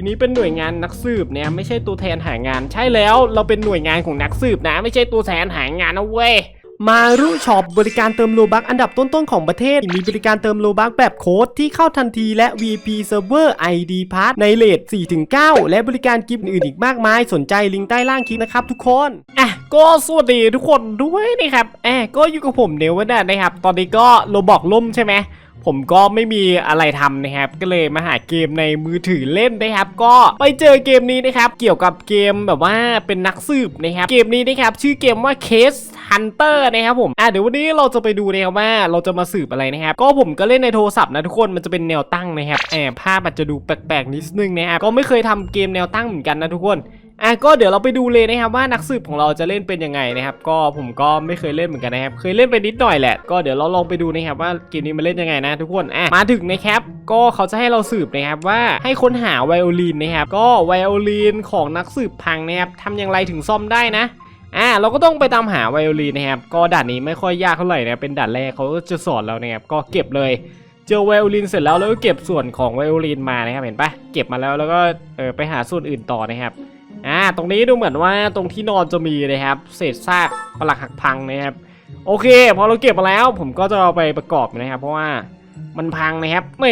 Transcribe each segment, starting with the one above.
ทีนี้เป็นหน่วยงานนักสืบเนี่ยไม่ใช่ตัวแทนหางาน ใช่แล้วเราเป็นหน่วยงานของนักสืบนะ ไม่ใช่ตัวแทนหางานนะเว้ยมารุช็อปบริการเติมโลบักอันดับต้นๆของประเทศ มีบริการเติมโลบักแบบโค้ดที่เข้าทันทีและ VP Server ID Pass ในเลท4-9 และบริการกิฟต์อื่นอีกมากมาย สนใจลิงก์ใต้ล่างคลิปนะครับทุกคนอะก็สวัสดีทุกคนด้วยนะครับแอบก็อยู่กับผมเนวนะนะครับ ตอนนี้ก็โลบอกล่มใช่ไหม ผมก็ไม่มีอะไรทำนะครับ ก็เลยมาหาเกมในมือถือเล่นนะครับ ก็ไปเจอเกมนี้นะครับ เกี่ยวกับเกมแบบว่าเป็นนักสืบนะครับ เกมนี้นะครับชื่อเกมว่า Case Hunter นะครับผม อะเดี๋ยววันนี้เราจะไปดูนะครับว่าเราจะมาสืบอะไรนะครับ ก็ผมก็เล่นในโทรศัพท์นะทุกคน มันจะเป็นแนวตั้งนะครับ แอบภาพอาจจะดูแปลกๆนิดนึงนะครับ ก็ไม่เคยทำเกมแนวตั้งเหมือนกันนะทุกคน อะก็เดี๋ยวเราไปดูเลยนะครับว่านักสืบของเราจะเล่นเป็นยังไงนะครับ ก็ผมก็ไม่เคยเล่นเหมือนกันนะครับ เคยเล่นไปนิดหน่อยแหละ ก็เดี๋ยวเราลองไปดูนะครับว่าเกมนี้มันเล่นยังไงนะทุกคนอะมาถึงนะครับก็เขาจะให้เราสืบนะครับว่าให้ค้นหาไวโอลินนะครับ ก็ไวโอลินของนักสืบพังนะครับทำอย่างไรถึงซ่อมได้นะอ่าเราก็ต้องไปตามหาไวโอลินนะครับ ก็ด่านนี้ไม่ค่อยยากเท่าไหร่นะเป็นด่านแรกเขาก็จะสอนเรานะครับก็เก็บเลย เจอไวโอลินเสร็จแล้วแล้วก็เก็บส่วนของไวโอลินมานะครับเห็นปะเก็บมาแล้วแล้วก็เออไปหาส่วนอื่นต่อนะครับ อ่าตรงนี้ดูเหมือนว่าตรงที่นอนจะมีนะครับเศษซากปลักหักพังนะครับโอเค พอเราเก็บมาแล้วผมก็จะเอาไปประกอบนะครับ เพราะว่ามันพังนะครับเม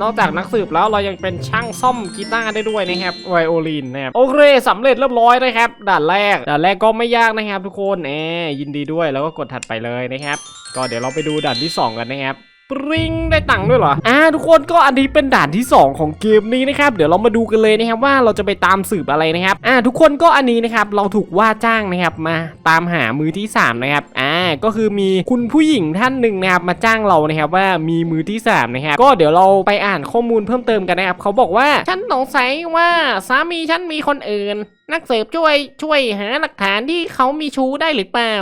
นอกจากนักสืบแล้วเรายังเป็นช่างซ่อมกีตาร์ได้ด้วยนะครับไวโอลินนะครับโอเคสำเร็จเรียบร้อยนะครับด่านแรกด่านแรกก็ไม่ยากนะครับ ทุกคนแอยินดีด้วยแล้วก็กดถัดไปเลยนะครับ ก็เดี๋ยวเราไปดูด่านที่สองกันนะครับ ปริงได้ตังค์ด้วยเหรอ อ่าทุกคนก็อันนี้เป็นด่านที่ 2 ของเกมนี้นะครับ เดี๋ยวเรามาดูกันเลยนะครับว่าเราจะไปตามสืบอะไรนะครับ อ่าทุกคนก็อันนี้นะครับเราถูกว่าจ้างนะครับมาตามหามือที่ 3 นะครับ อ่าก็คือมีคุณผู้หญิงท่านหนึ่งนะครับมาจ้างเรานะครับว่ามีมือที่3นะครับ ก็เดี๋ยวเราไปอ่านข้อมูลเพิ่มเติมกันนะครับเขาบอกว่าฉันสงสัยว่าสามีฉันมีคนอื่น นักสืบช่วยช่วยหาหลักฐานที่เขามีชู้ได้หรือเปล่า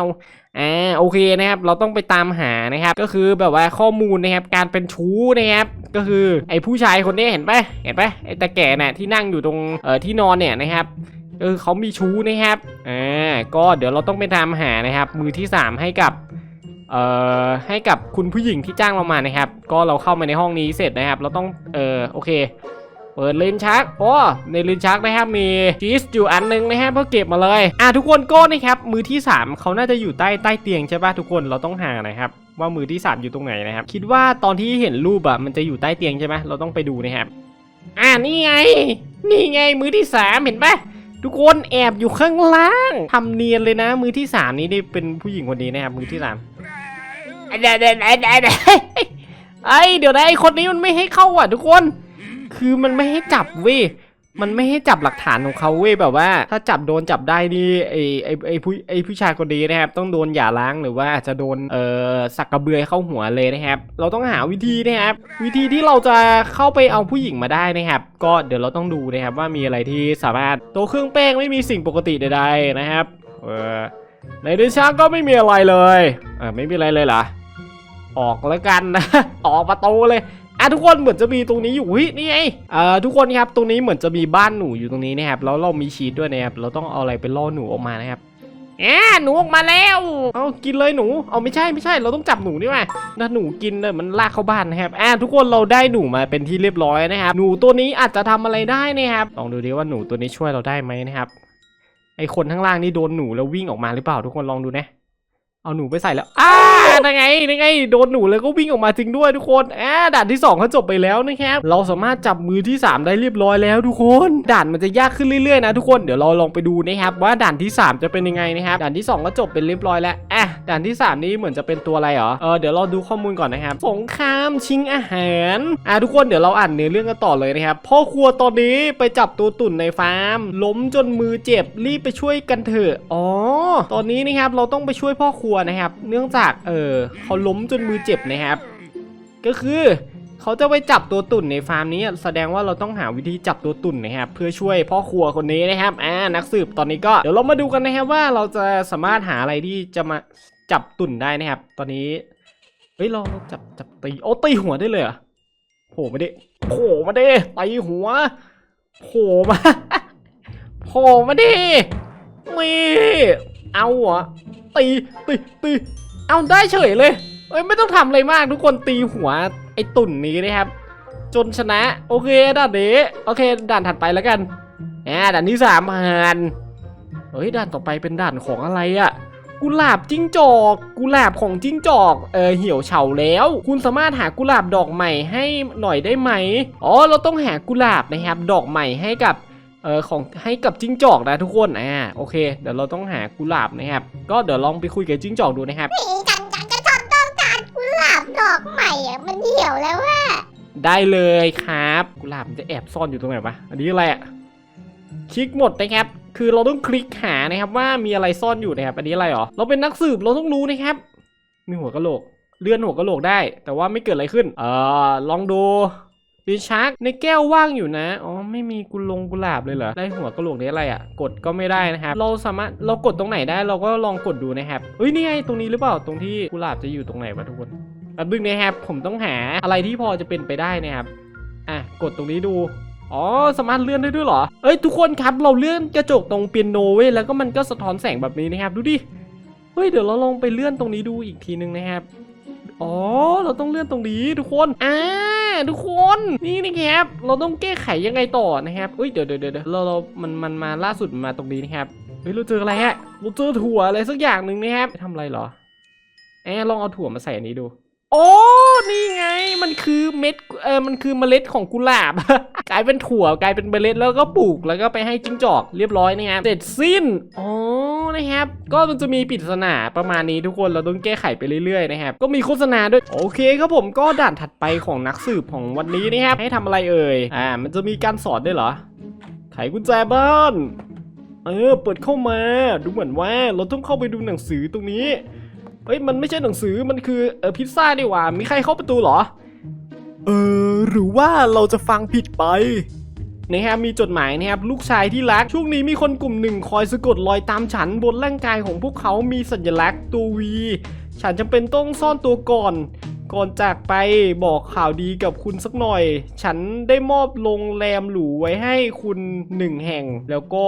อ่าโอเคนะครับเราต้องไปตามหานะครับ ก็คือแบบว่าข้อมูลนะครับการเป็นชู้นะครับ ก็คือไอ้ผู้ชายคนนี้เห็นปะเห็นปะไอ้ตาแก่น่ะที่นั่งอยู่ตรงเอ่อที่นอนเนี่ยนะครับเออเขามีชู้นะครับอ่าก็เดี๋ยวเราต้องไปตามหานะครับ มือที่สามให้กับเอ่อให้กับคุณผู้หญิงที่จ้างเรามานะครับ ก็เราเข้ามาในห้องนี้เสร็จนะครับ เราต้องเออโอเค เปิดเลนชักโอ้ในเลนชักนะครับมีชีสอยู่อันหนึงนะฮะเพื่อเก็บมาเลยอะทุกคนก็นะครับมือที่ 3 เขาน่าจะอยู่ใต้ใต้เตียงใช่ปะทุกคนเราต้องหานะครับว่ามือที่ 3 อยู่ตรงไหนนะครับ คิดว่าตอนที่เห็นรูปอะมันจะอยู่ใต้เตียงใช่ไหมเราต้องไปดูนะครับอ่านี่ไง นี่ไงมือที่ 3 เห็นปะทุกคนแอบอยู่ข้างล่างทำเนียนเลยนะ มือที่ 3 นี้ได้เป็นผู้หญิงคนนี้นะครับมือที่3เดี๋ยวเดี๋ยวเดี๋ยวเดี๋ยวไอ้เดี๋ยวนะไอ้คนนี้มันไม่ให้เข้าอะทุกคน คือมันไม่ให้จับเว้ยมันไม่ให้จับหลักฐานของเขาเว้ยแบบว่า ถ้าจับโดนจับได้นี่ไอไอไอผู้ไอผู้ชายคนนี้นะครับ ต้องโดนหย่าร้างหรือว่าอาจจะโดนเอ่อสักกระเบือเข้าหัวเลยนะครับ เราต้องหาวิธีนะครับ วิธีที่เราจะเข้าไปเอาผู้หญิงมาได้นะครับ ก็เดี๋ยวเราต้องดูนะครับว่ามีอะไรที่สามารถตัวเครื่องแป้งไม่มีสิ่งปกติใดๆนะครับเออในเดนช้างก็ไม่มีอะไรเลยอ่าไม่มีอะไรเลยเหรอออกแล้วกันนะ ออกประตูเลย อะทุกคนเหมือนจะมีตรงนี้อยู่เฮ้ยนี่ไงเอ่อทุกคนครับตรงนี้เหมือนจะมีบ้านหนูอยู่ตรงนี้นะครับแล้วเรามีชีสด้วยนะครับเราต้องเอาอะไรไปล่อหนูออกมานะครับแอะหนูออกมาแล้วเอากินเลยหนูเอาไม่ใช่ไม่ใช่ เราต้องจับหนูนี่มาถ้าหนูกินเนี่ยมันลากเข้าบ้านนะครับอะทุกคนเราได้หนูมาเป็นที่เรียบร้อยนะครับหนูตัวนี้อาจจะทำอะไรได้นะครับลองดูดิว่าหนูตัวนี้ช่วยเราได้ไหมนะครับไอคนข้างล่างนี่โดนหนูแล้ววิ่งออกมาหรือเปล่าทุกคนลองดูนะ เอาหนูไปใส่แล้ว อ้าได้ไงได้ไง โดนหนูแล้วก็วิ่งออกมาจริงด้วยทุกคนอ่าด่านที่2เขาจบไปแล้วนะครับ เราสามารถจับมือที่ 3 ได้เรียบร้อยแล้วทุกคน ด่านมันจะยากขึ้นเรื่อยๆนะทุกคน เดี๋ยวเราลองไปดูนะครับว่าด่านที่ 3 จะเป็นยังไงนะครับ ด่านที่ 2 ก็จบเป็นเรียบร้อยแล้วอะด่านที่ 3 นี้เหมือนจะเป็นตัวอะไรเหรอ เออเดี๋ยวเราดูข้อมูลก่อนนะครับ สงครามชิงอาหาร อะทุกคนเดี๋ยวเราอ่านเนื้อเรื่องกันต่อเลยนะครับ พ่อครัวตอนนี้ไปจับตัวตุ่นในฟาร์ม ล้มจนมือเจ็บ รีบไปช่วยกันเถอะ อ๋อ ตอนนี้นะครับเราต้องไปช่วยพ่อครัวนะครับ เนื่องจากเออเขาล้มจนมือเจ็บนะครับ ก็คือเขาจะไปจับตัวตุ่นในฟาร์มนี้ แสดงว่าเราต้องหาวิธีจับตัวตุ่นนะครับเพื่อช่วยพ่อครัวคนนี้นะครับอ่านักสืบตอนนี้ก็เดี๋ยวเรามาดูกันนะครับว่าเราจะสามารถหาอะไรที่จะมาจับตุ่นได้นะครับ ตอนนี้เฮ้ยเราจับจับตีโอ้ตีหัวได้เลยเหรอโผล่มาดิโผล่มาดิตีหัวโผล่มาโผล่มาดิมีเอาหรอ ตีตีตีเอาได้เฉยเลยเอ้ยไม่ต้องทำอะไรมากทุกคนตีหัวไอ้ตุ่นนี้นะครับ จนชนะโอเคด่านนี้โอเคด่านถัดไปแล้วกันอ่าด่านที่สามผ่านเฮ้ยด่านต่อไปเป็นด่านของอะไรอะกุหลาบจิ้งจอก กุหลาบของจิ้งจอกเออเหี่ยวเฉาแล้ว คุณสามารถหากุหลาบดอกใหม่ให้หน่อยได้ไหมอ๋อเราต้องหากุหลาบนะครับ ดอกใหม่ให้กับ ออของให้กับจิ้งจอกนะทุกคนอ่าโอเค เดี๋ยวเราต้องหากุหลาบนะครับ ก็เดี๋ยวลองไปคุยกับจิ้งจอกดูนะครับนี่ฉันฉันจะชอบต้องการกุหลาบดอกใหม่อะมันเหี่ยวแล้วอะได้เลยครับ กุหลาบมันจะแอบซ่อนอยู่ตรงไหนวะอันนี้อะไรอะคลิกหมดนะครับ คือเราต้องคลิกหานะครับว่ามีอะไรซ่อนอยู่นะครับ อันนี้อะไรหรอ เราเป็นนักสืบเราต้องรู้นะครับ มีหัวกะโหลก เลื่อนหัวกะโหลกได้ แต่ว่าไม่เกิดอะไรขึ้น เออลองดู ดินชักในแก้วว่างอยู่นะ อ๋อ ไม่มีกุลงกุหลาบเลยเหรอ ได้หัวกะโหลกนี้อะไรอะกดก็ไม่ได้นะครับ เราสามารถ เรากดตรงไหนได้เราก็ลองกดดูนะครับเฮ้ย นี่ไงตรงนี้หรือเปล่า ตรงที่กุหลาบจะอยู่ตรงไหนวะทุกคนแป๊บนึงนะครับ ผมต้องหาอะไรที่พอจะเป็นไปได้นะครับ อะ กดตรงนี้ดูอ๋อสามารถเลื่อนได้ด้วยเหรอ เอ้ยทุกคนครับเราเลื่อนกระจกตรงเปียโนเว้ยแล้วก็มันก็สะท้อนแสงแบบนี้นะครับ ดูดิ เฮ้ยเดี๋ยวเราลองไปเลื่อนตรงนี้ดูอีกทีนึงนะครับ อ๋อ เราต้องเลื่อนตรงนี้ทุกคนอ่าทุกคนนี่นะครับ เราต้องแก้ไขยังไงต่อนะครับเฮ้ยเดี๋ยวเดี๋ยวเดี๋ยวเราเรามันมันมาล่าสุดมันมาตรงนี้นะครับเฮ้ยเราเจออะไรฮะเราเจอถั่วอะไรสักอย่างหนึ่งนะครับทำอะไรเหรอแอบลองเอาถั่วมาใส่อันนี้ดู โอ้นี่ไง มันคือเม็ด เออมันคือเมล็ดของกุหลาบ กลายเป็นถั่ว กลายเป็นเมล็ด แล้วก็ปลูก แล้วก็ไปให้จิ้งจอก เรียบร้อยนะครับ เสร็จสิ้น อ๋อ นะครับ ก็มันจะมีปริศนาประมาณนี้ทุกคน เราต้องแก้ไขไปเรื่อยๆนะครับ ก็มีโฆษณาด้วย โอเคครับผม ก็ด่านถัดไปของนักสืบของวันนี้นะครับ ให้ทำอะไรเอ่ย อ่า มันจะมีการสอนด้วยเหรอ ไขกุญแจบ้าน เออ เปิดเข้ามา ดูเหมือนว่าเราต้องเข้าไปดูหนังสือตรงนี้ เฮ้ยมันไม่ใช่หนังสือมันคือเออพิซซ่าดีกว่า มีใครเข้าประตูเหรอ เออหรือว่าเราจะฟังผิดไปนะครับมีจดหมายนะครับลูกชายที่รักช่วงนี้มีคนกลุ่มหนึ่งคอยสะกดรอยตามฉันบนร่างกายของพวกเขามีสัญลักษณ์ตัววี ฉันจำเป็นต้องซ่อนตัวก่อน ก่อนจากไปบอกข่าวดีกับคุณสักหน่อย ฉันได้มอบโรงแรมหรูไว้ให้คุณหนึ่งแห่ง แล้วก็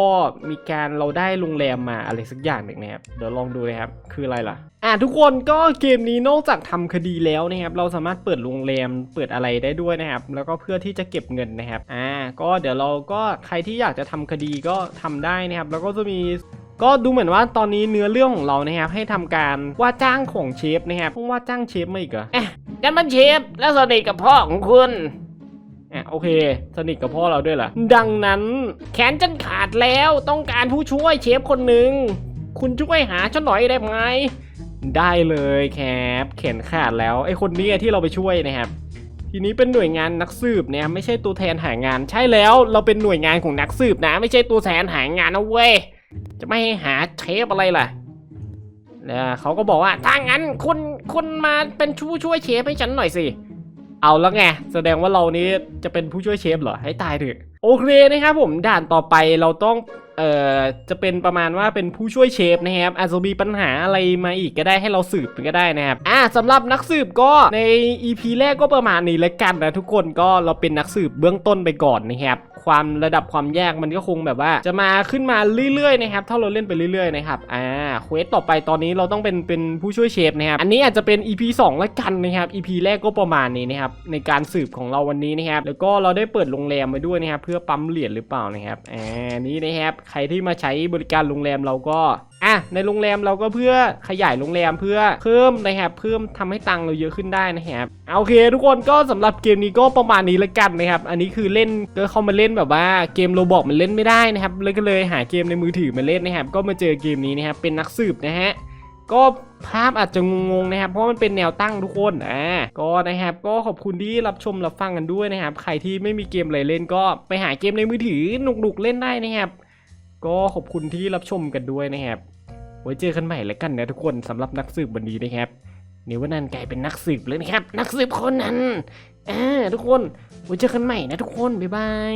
มีการเราได้โรงแรมมาอะไรสักอย่างหนึ่งนะครับ เดี๋ยวลองดูนะครับ คืออะไรล่ะ อะทุกคนก็เกมนี้นอกจากทำคดีแล้วนะครับ เราสามารถเปิดโรงแรมเปิดอะไรได้ด้วยนะครับ แล้วก็เพื่อที่จะเก็บเงินนะครับ อ่า ก็เดี๋ยวเราก็ใครที่อยากจะทำคดีก็ทำได้นะครับ แล้วก็จะมี ก็ดูเหมือนว่าตอนนี้เนื้อเรื่องของเรานะครับให้ทำการว่าจ้างของเชฟนะครับต้องว่าจ้างเชฟมาอีกเหรอฉันเป็นเชฟและสนิทกับพ่อของคุณอะโอเค สนิทกับพ่อเราด้วยเหรอดังนั้นแขนฉันขาดแล้วต้องการผู้ช่วยเชฟคนหนึ่งคุณช่วยหาฉันหน่อยได้ไหมได้เลยแคปเข็นขาดแล้วไอ้คนนี้ไงที่เราไปช่วยนะครับทีนี้เป็นหน่วยงานนักสืบเนี่ยไม่ใช่ตัวแทนหางานใช่แล้ว เราเป็นหน่วยงานของนักสืบนะ ไม่ใช่ตัวแทนหางานนะเว้ย จะไม่หาเชฟอะไรล่ะแล้วเขาก็บอกว่าถ้างั้นคุณคุณมาเป็นผู้ช่วยเชฟให้ฉันหน่อยสิเอาแล้วไงแสดงว่าเรานี้จะเป็นผู้ช่วยเชฟเหรอให้ตายเถอะโอเคนะครับผมด่านต่อไปเราต้องเอ่อจะเป็นประมาณว่าเป็นผู้ช่วยเชฟนะครับอาจจะมีปัญหาอะไรมาอีกก็ได้ให้เราสืบก็ได้นะครับอ่าสำหรับนักสืบก็ใน EP แรกก็ประมาณนี้แล้วกันนะทุกคนก็เราเป็นนักสืบเบื้องต้นไปก่อนนะครับ ความระดับความยากมันก็คงแบบว่า จะมาขึ้นมาเรื่อยๆนะครับถ้าเราเล่นไปเรื่อยๆนะครับอ่าเควสต่อไปตอนนี้เราต้องเป็นเป็นผู้ช่วยเชฟนะครับอันนี้อาจจะเป็น EP 2แล้วกันนะครับ EP แรกก็ประมาณนี้นะครับในการสืบของเราวันนี้นะครับแล้วก็เราได้เปิดโรงแรมไปด้วยนะครับเพื่อปั๊มเหรียญหรือเปล่านะครับอ่านี่นะครับใครที่มาใช้บริการโรงแรมเราก็ อะในโรงแรมเราก็เพื่อขยายโรงแรมเพื่อเพิ่มนะครับเพิ่มทำให้ตังเราเยอะขึ้นได้นะครับเอาโอเค ทุกคนก็สำหรับเกมนี้ก็ประมาณนี้ละกันนะครับ อันนี้คือเล่นก็เข้ามาเล่นแบบว่าเกมโรบอกมันเล่นไม่ได้นะครับเลยก็เลยหาเกมในมือถือมาเล่นนะครับ ก็มาเจอเกมนี้นะครับเป็นนักสืบนะฮะก็ภาพอาจจะงงๆนะครับ เพราะมันเป็นแนวตั้งทุกคนอ่าก็นะครับก็ขอบคุณที่รับชมรับฟังกันด้วยนะครับ ใครที่ไม่มีเกมอะไรเล่นก็ไปหาเกมในมือถือหนุกๆเล่นได้นะครับ ก็ขอบคุณที่รับชมกันด้วยนะครับไว้เจอกันใหม่แล้วกันนะทุกคนสำหรับนักสืบวันนี้นะครับนิวนันกลายเป็นนักสืบเลยนะครับ นักสืบคนนั้นอ่าทุกคนไว้เจอกันใหม่นะทุกคนบ๊ายบาย